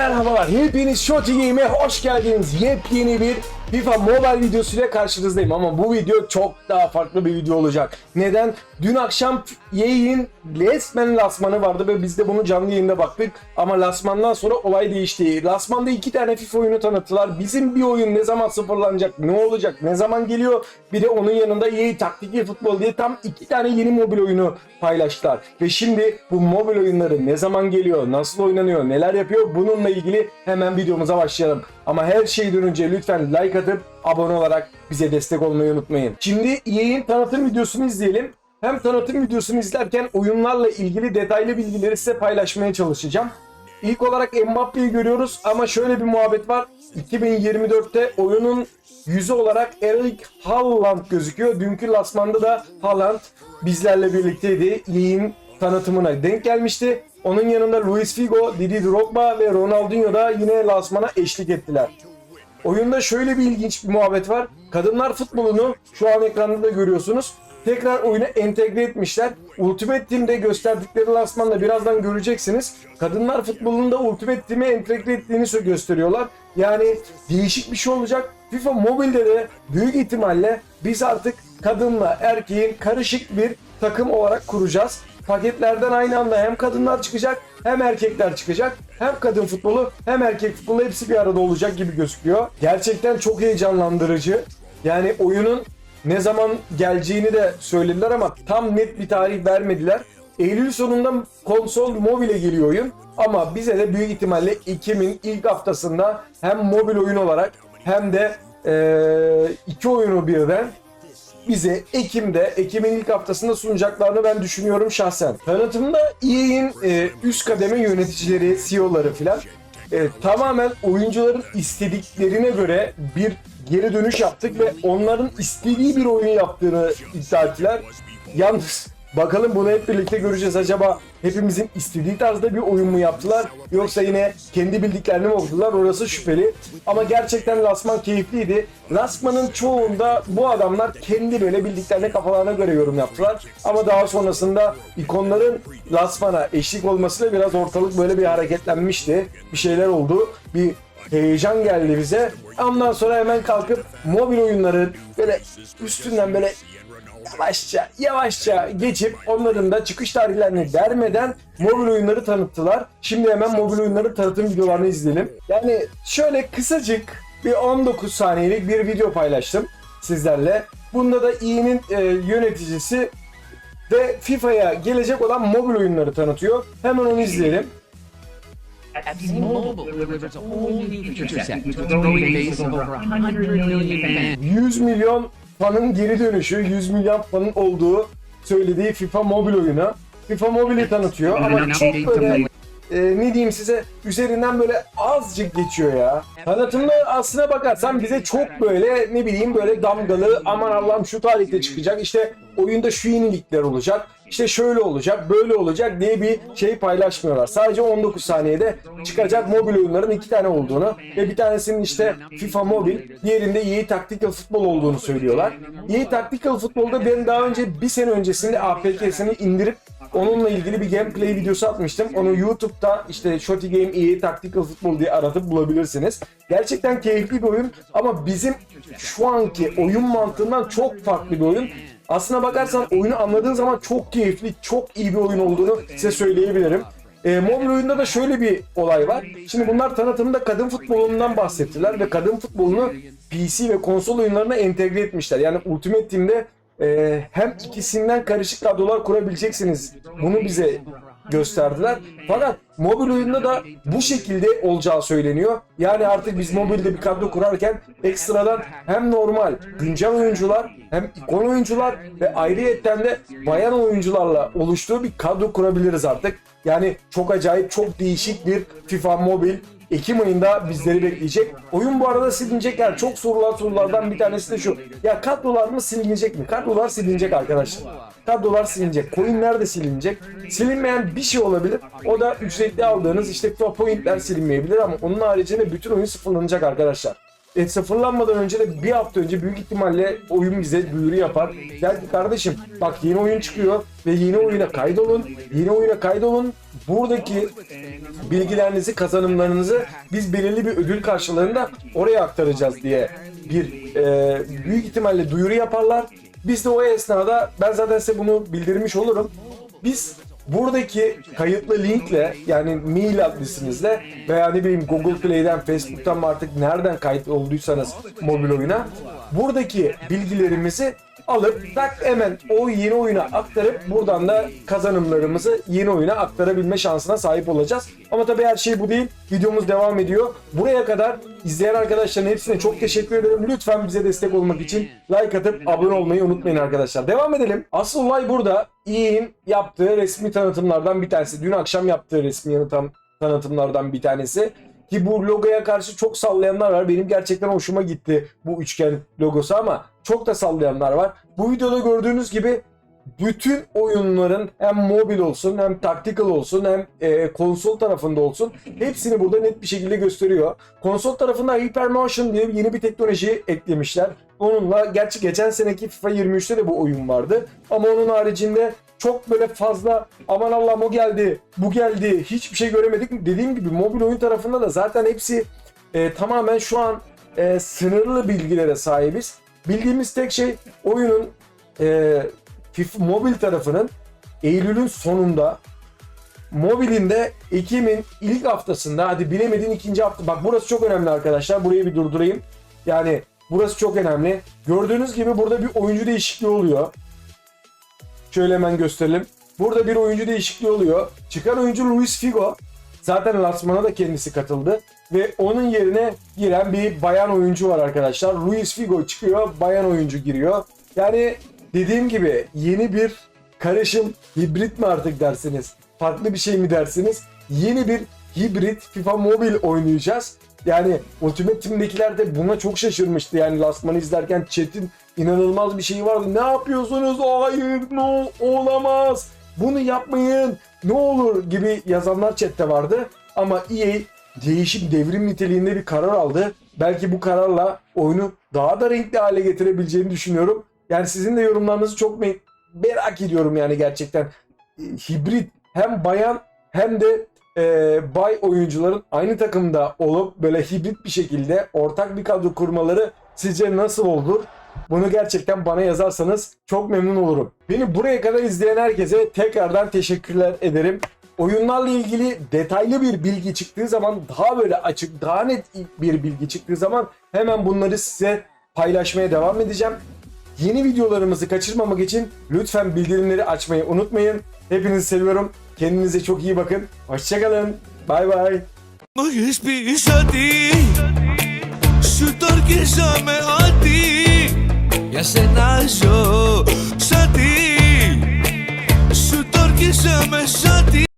Merhabalar, hepiniz Shoti hoş geldiniz. Yepyeni bir FIFA Mobile videosuyla karşınızdayım ama bu video çok daha farklı bir video olacak. Neden? Dün akşam yayın resmen lasmanı vardı ve biz de bunu canlı yayında baktık. Ama lasmandan sonra olay değişti. Lasmanda iki tane FIFA oyunu tanıttılar. Bizim bir oyun ne zaman sıfırlanacak, ne olacak, ne zaman geliyor? Bir de onun yanında EA Taktikli Futbol diye tam iki tane yeni mobil oyunu paylaştılar. Ve şimdi bu mobil oyunları ne zaman geliyor, nasıl oynanıyor, neler yapıyor bununla ilgili hemen videomuza başlayalım. Ama her şeyden önce lütfen like atıp abone olarak bize destek olmayı unutmayın. Şimdi EA'in tanıtım videosunu izleyelim. Hem tanıtım videosunu izlerken oyunlarla ilgili detaylı bilgileri size paylaşmaya çalışacağım. İlk olarak Mbappe'yi görüyoruz ama şöyle bir muhabbet var. 2024'te oyunun yüzü olarak Erling Haaland gözüküyor. Dünkü lasmanda da Haaland bizlerle birlikteydi. EA'in tanıtımına denk gelmişti. Onun yanında Luis Figo, Didi Drogba ve Ronaldinho da yine lasmana eşlik ettiler. Oyunda şöyle bir ilginç bir muhabbet var. Kadınlar futbolunu şu an ekranda da görüyorsunuz. Tekrar oyuna entegre etmişler. Ultimate Team'de gösterdikleri lansmanda birazdan göreceksiniz. Kadınlar futbolunda Ultimate Team'e entegre ettiğini gösteriyorlar. Yani değişik bir şey olacak. FIFA Mobile'de de büyük ihtimalle biz artık kadınla erkeğin karışık bir takım olarak kuracağız. Paketlerden aynı anda hem kadınlar çıkacak hem erkekler çıkacak. Hem kadın futbolu hem erkek futbolu hepsi bir arada olacak gibi gözüküyor. Gerçekten çok heyecanlandırıcı. Yani oyunun ne zaman geleceğini de söylediler ama tam net bir tarih vermediler. Eylül sonunda konsol mobile geliyor oyun. Ama bize de büyük ihtimalle Ekim'in ilk haftasında hem mobil oyun olarak hem de eee, iki oyunu birden bize Ekim'de, Ekim'in ilk haftasında sunacaklarını ben düşünüyorum şahsen. Tanıtımda EA'in e, üst kademe yöneticileri, CEO'ları filan e, tamamen oyuncuların istediklerine göre bir geri dönüş yaptık ve onların istediği bir oyun yaptığını iddia ettiler. Yalnız bakalım bunu hep birlikte göreceğiz. Acaba hepimizin istediği tarzda bir oyun mu yaptılar yoksa yine kendi bildiklerini mi okudular orası şüpheli. Ama gerçekten Lasman keyifliydi. Lasman'ın çoğunda bu adamlar kendi böyle bildiklerine kafalarına göre yorum yaptılar. Ama daha sonrasında ikonların Lasman'a eşlik olmasıyla biraz ortalık böyle bir hareketlenmişti. Bir şeyler oldu. Bir heyecan geldi bize. Ondan sonra hemen kalkıp mobil oyunların böyle üstünden böyle yavaşça yavaşça geçip onların da çıkış tarihlerini vermeden mobil oyunları tanıttılar. Şimdi hemen mobil oyunların tanıtım videolarını izleyelim. Yani şöyle kısacık bir 19 saniyelik bir video paylaştım sizlerle. Bunda da EA'nin e, yöneticisi ve FIFA'ya gelecek olan mobil oyunları tanıtıyor. Hemen onu izleyelim. T-Mobile delivers a whole new feature set to a growing base of over 100 million fans. 100 milyon fanın geri dönüşü, 100 milyon fanın olduğu söylediği FIFA mobil oyunu. FIFA Mobile'i tanıtıyor ama çok böyle e, ne diyeyim size üzerinden böyle azıcık geçiyor ya. Tanıtımda aslına bakarsan bize çok böyle ne bileyim böyle damgalı aman Allah'ım şu tarihte çıkacak işte oyunda şu yenilikler olacak işte şöyle olacak böyle olacak diye bir şey paylaşmıyorlar. Sadece 19 saniyede çıkacak mobil oyunların iki tane olduğunu ve bir tanesinin işte FIFA Mobil diğerinde EA Tactical Futbol olduğunu söylüyorlar. EA Tactical Futbol'da ben daha önce bir sene öncesinde APK'sini indirip Onunla ilgili bir gameplay videosu atmıştım. Onu YouTube'da işte Shotty Game EA Tactical Football diye aratıp bulabilirsiniz. Gerçekten keyifli bir oyun ama bizim şu anki oyun mantığından çok farklı bir oyun. Aslına bakarsan oyunu anladığın zaman çok keyifli, çok iyi bir oyun olduğunu size söyleyebilirim. E, mobil oyunda da şöyle bir olay var. Şimdi bunlar tanıtımında kadın futbolundan bahsettiler ve kadın futbolunu PC ve konsol oyunlarına entegre etmişler. Yani Ultimate Team'de e, hem ikisinden karışık kadrolar kurabileceksiniz. Bunu bize gösterdiler. Fakat mobil oyunda da bu şekilde olacağı söyleniyor. Yani artık biz mobilde bir kadro kurarken ekstradan hem normal güncel oyuncular hem ikon oyuncular ve ayrıyetten de bayan oyuncularla oluştuğu bir kadro kurabiliriz artık. Yani çok acayip, çok değişik bir FIFA Mobil Ekim ayında bizleri bekleyecek. Oyun bu arada silinecek yani çok sorulan sorulardan bir tanesi de şu. Ya kadrolar mı silinecek mi? Kadrolar silinecek arkadaşlar. Kadrolar silinecek. Coinler de silinecek. Silinmeyen bir şey olabilir. O da ücretli aldığınız işte FIFA pointler silinmeyebilir ama onun haricinde bütün oyun sıfırlanacak arkadaşlar. E, sıfırlanmadan önce de bir hafta önce büyük ihtimalle oyun bize duyuru yapar. Der ki kardeşim bak yeni oyun çıkıyor ve yeni oyuna kaydolun. Yeni oyuna kaydolun. Buradaki bilgilerinizi, kazanımlarınızı biz belirli bir ödül karşılığında oraya aktaracağız diye bir e, büyük ihtimalle duyuru yaparlar. Biz de o esnada ben zaten size bunu bildirmiş olurum. Biz buradaki kayıtlı linkle yani mail adresinizle veya ne bileyim Google Play'den, Facebook'tan mı artık nereden kayıt olduysanız mobil oyuna buradaki bilgilerimizi alıp tak hemen o yeni oyuna aktarıp buradan da kazanımlarımızı yeni oyuna aktarabilme şansına sahip olacağız. Ama tabii her şey bu değil. Videomuz devam ediyor. Buraya kadar izleyen arkadaşların hepsine çok teşekkür ederim. Lütfen bize destek olmak için like atıp abone olmayı unutmayın arkadaşlar. Devam edelim. Asıl olay burada. EA'in yaptığı resmi tanıtımlardan bir tanesi. Dün akşam yaptığı resmi tanı- tanıtımlardan bir tanesi. Ki bu logoya karşı çok sallayanlar var. Benim gerçekten hoşuma gitti bu üçgen logosu ama çok da sallayanlar var. Bu videoda gördüğünüz gibi bütün oyunların hem mobil olsun hem tactical olsun hem e, konsol tarafında olsun hepsini burada net bir şekilde gösteriyor. Konsol tarafında Hypermotion diye yeni bir teknoloji eklemişler. Onunla gerçi geçen seneki FIFA 23'te de bu oyun vardı. Ama onun haricinde çok böyle fazla aman Allah'ım o geldi, bu geldi, hiçbir şey göremedik. Dediğim gibi mobil oyun tarafında da zaten hepsi e, tamamen şu an e, sınırlı bilgilere sahibiz. Bildiğimiz tek şey oyunun e, FIFA mobil tarafının Eylül'ün sonunda mobilinde Ekim'in ilk haftasında hadi bilemedin ikinci hafta bak burası çok önemli arkadaşlar burayı bir durdurayım. Yani burası çok önemli. Gördüğünüz gibi burada bir oyuncu değişikliği oluyor. Şöyle hemen gösterelim. Burada bir oyuncu değişikliği oluyor. Çıkan oyuncu Luis Figo zaten lansmana da kendisi katıldı ve onun yerine giren bir bayan oyuncu var arkadaşlar Luis Figo çıkıyor bayan oyuncu giriyor yani dediğim gibi yeni bir karışım hibrit mi artık dersiniz? Farklı bir şey mi dersiniz? Yeni bir hibrit FIFA Mobile oynayacağız. Yani Ultimate Team'dekiler de buna çok şaşırmıştı. Yani Lastman'ı izlerken chat'in inanılmaz bir şeyi vardı. Ne yapıyorsunuz? Hayır, no, olamaz. Bunu yapmayın. Ne olur gibi yazanlar chatte vardı. Ama EA değişik devrim niteliğinde bir karar aldı. Belki bu kararla oyunu daha da renkli hale getirebileceğini düşünüyorum. Yani sizin de yorumlarınızı çok me- merak ediyorum yani gerçekten. E, Hibrit hem bayan hem de e, bay oyuncuların aynı takımda olup böyle hibrit bir şekilde ortak bir kadro kurmaları sizce nasıl olur? Bunu gerçekten bana yazarsanız çok memnun olurum. Beni buraya kadar izleyen herkese tekrardan teşekkürler ederim. Oyunlarla ilgili detaylı bir bilgi çıktığı zaman daha böyle açık, daha net bir bilgi çıktığı zaman hemen bunları size paylaşmaya devam edeceğim. Yeni videolarımızı kaçırmamak için lütfen bildirimleri açmayı unutmayın. Hepinizi seviyorum. Kendinize çok iyi bakın. Hoşçakalın. Bay bay. Μου έχεις πει ότι Σου το ορκίζομαι ότι για σένα ζω Σαν τι. Σου τόρκισα με σαν τι